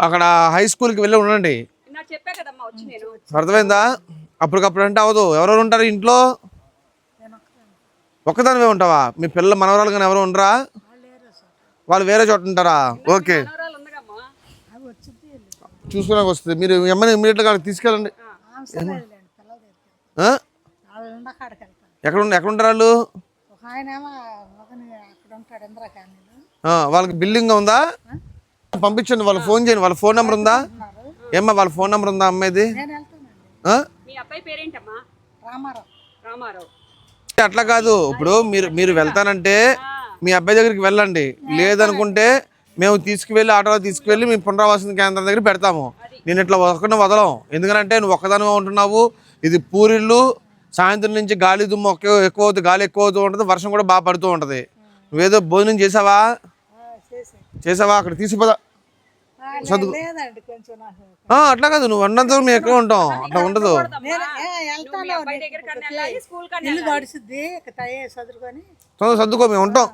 అక్కడ హై స్కూల్కి వెళ్ళి ఉండండి. నాకు చెప్పా కదమ్మా వచ్చి నేను. అర్థమైందా? అప్పటికప్పుడు అంటే అవ్వదు. ఎవరెవరు ఉంటారు ఇంట్లో? ఒక్కదానివే ఉంటావా? మీ పిల్లల మనవరాలు కానీ ఎవరు ఉండరా? వాళ్ళు వేరే చోట ఉంటారా? ఓకే. చూసుకోడానికి వస్తుంది. మీరు ఎమ్మని ఇమ్మీడియట్గా అక్కడికి తీసుకెళ్ళండి. ఎక్కడ ఉండ- ఎక్కడ ఉంటారు వాళ్ళు? వాళ్ళకి బిల్డింగ్ ఉందా? పంపించండి వాళ్ళ ఫోన్ చేయండి. వాళ్ళ ఫోన్ నెంబర్ ఉందా? ఏమ్మా వాళ్ళ ఫోన్ నెంబర్ ఉందా అమ్మాయిది? నేను వెళ్తానండి. ఆ? మీ అబ్బాయి పేరేంటమ్మా? రామారావు. రామారావు. అట్లా కాదు. ఇప్పుడు మీరు మీరు వెళ్తానంటే మీ అబ్బాయి దగ్గరికి వెళ్ళండి. లేదనుకుంటే మేము తీసుకువెళ్ళి ఆటోలో తీసుకువెళ్ళి మీ పునరావాసన కేంద్రం దగ్గర పెడతాము. నేను ఇట్లా ఒక్కడిని వదలం. ఎందుకంటే నువ్వు ఒక్కదానిగా ఉంటున్నావు. ఇది పూరిళ్ళు సాయంత్రం నుంచి గాలి దుమ్ము ఎక్కువ అవుతుంది గాలి ఎక్కువ అవుతూ ఉంటుంది. వర్షం కూడా బాగా పడుతూ ఉంటుంది. నువ్వేదో భోజనం చేసావా? చేసి చేసావా? అక్కడ తీసిపోదా అట్లా కాదు నువ్వు అన్నంత మేము ఎక్కడ ఉంటాం. అట్లా ఉండదు. సర్దుకో మేము ఉంటాం.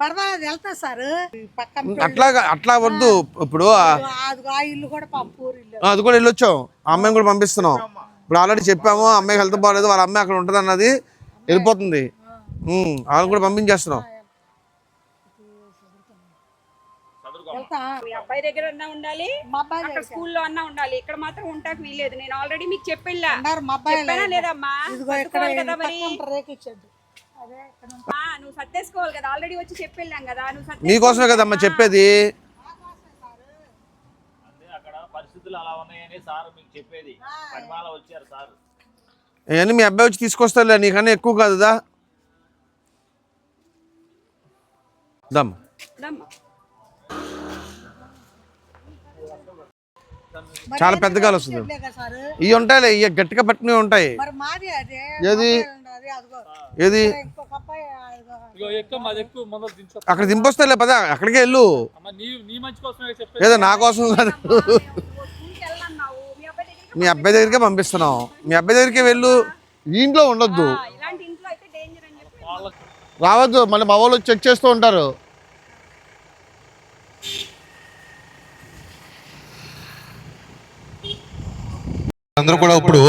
పర్వాలేదు వెళ్తా సార్. ఈ పక్కన అట్లా అట్లా వద్దు. ఇప్పుడు అది ఆ ఇల్లు కూడా పంపూరు ఇల్లు. ఆ, అది కూడా వెళ్ళొచ్చాం. ఆ అమ్మాయిని కూడా పంపిస్తున్నాం. ఇప్పుడు ఆల్రెడీ చెప్పాము ఆ అమ్మాయికి హెల్త్ బాగాలేదు వాళ్ళ అమ్మాయి అక్కడ ఉంటుంది అన్నది వెళ్ళిపోతుంది. వాళ్ళని కూడా పంపించేస్తున్నాం. మీ అబ్బాయి దగ్గర అన్నా ఉండాలి మా అబ్బాయి అక్కడ స్కూల్లో అన్నా ఉండాలి. ఇక్కడ మాత్రం ఉంటాకు వీలేదు నేను ఆల్రెడీ మీకు అన్నారు మా అబ్బాయి చెప్పానా లేదమ్మా? కదా మరి? రేకిచ్చాడు నువ్వు సర్దేసుకోవాలి కదా. ఆల్రెడీ వచ్చి చెప్పెళ్ళాం కదా. నువ్వు నీకోసమే కదమ్మా చెప్పేది? పరిస్థితులు అలా ఉన్నాయని సార్ మీకు చెప్పేది. పనిమాల వచ్చారు సార్. అవన్నీ మీ అబ్బాయి వచ్చి తీసుకొస్తాలే నీకన్నా ఎక్కువ కాదుదా? దమ్ దమ్మా. చాలా పెద్ద గాలి వస్తుంది. ఇవి ఉంటాయిలే ఇవి గట్టిగా పట్టినవి ఉంటాయి. మరి మాది అదే ఏది? ఏది? అక్కడ దింపొస్తాలే పద అక్కడికే వెళ్ళు. అమ్మ నీ నీ మంచి కోసమే చెప్పేది. ఏదో నా కోసం కాదు. మీ అబ్బాయి దగ్గరికి పంపిస్తున్నాం. మీ అబ్బాయి దగ్గరికే వెళ్ళు. ఈ ఇంట్లో ఉండొద్దు. ఆ, ఇలాంటి ఇంట్లో అయితే డేంజర్ అని చెప్పి రావద్దు మళ్ళీ మా వాళ్ళు చెక్ చేస్తూ ఉంటారు. అందరూ కూడా ఇప్పుడు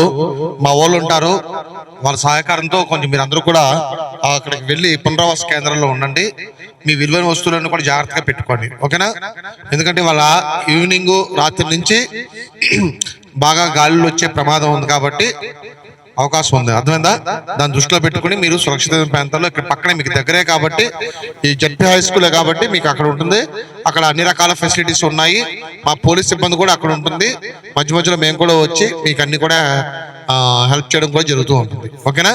మా వాళ్ళు ఉంటారు. వాళ్ళ సహకారంతో కొంచెం మీరు అందరూ కూడా అక్కడికి వెళ్ళి పునరావాస కేంద్రంలో ఉండండి. మీ విలువైన వస్తువులను కూడా జాగ్రత్తగా పెట్టుకోండి. ఓకేనా? ఎందుకంటే వాళ్ళ ఈవినింగ్ రాత్రి నుంచి బాగా గాలులు వచ్చే ప్రమాదం ఉంది కాబట్టి అవకాశం ఉంది. అర్థమైందా? దాన్ని దృష్టిలో పెట్టుకుని మీరు సురక్షితమైన ప్రాంతాల్లో ఇక్కడ పక్కనే మీకు దగ్గరే కాబట్టి ఈ జడ్పీ హై స్కూలే కాబట్టి మీకు అక్కడ ఉంటుంది. అక్కడ అన్ని రకాల ఫెసిలిటీస్ ఉన్నాయి. మా పోలీస్ సిబ్బంది కూడా అక్కడ ఉంటుంది. మధ్య మధ్యలో మేము కూడా వచ్చి మీకు అన్ని కూడా హెల్ప్ చేయడం కూడా జరుగుతూ ఉంటుంది. ఓకేనా?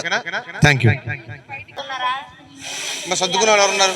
థ్యాంక్ యూ సర్దుకున్న వాళ్ళు ఎవరున్నారు?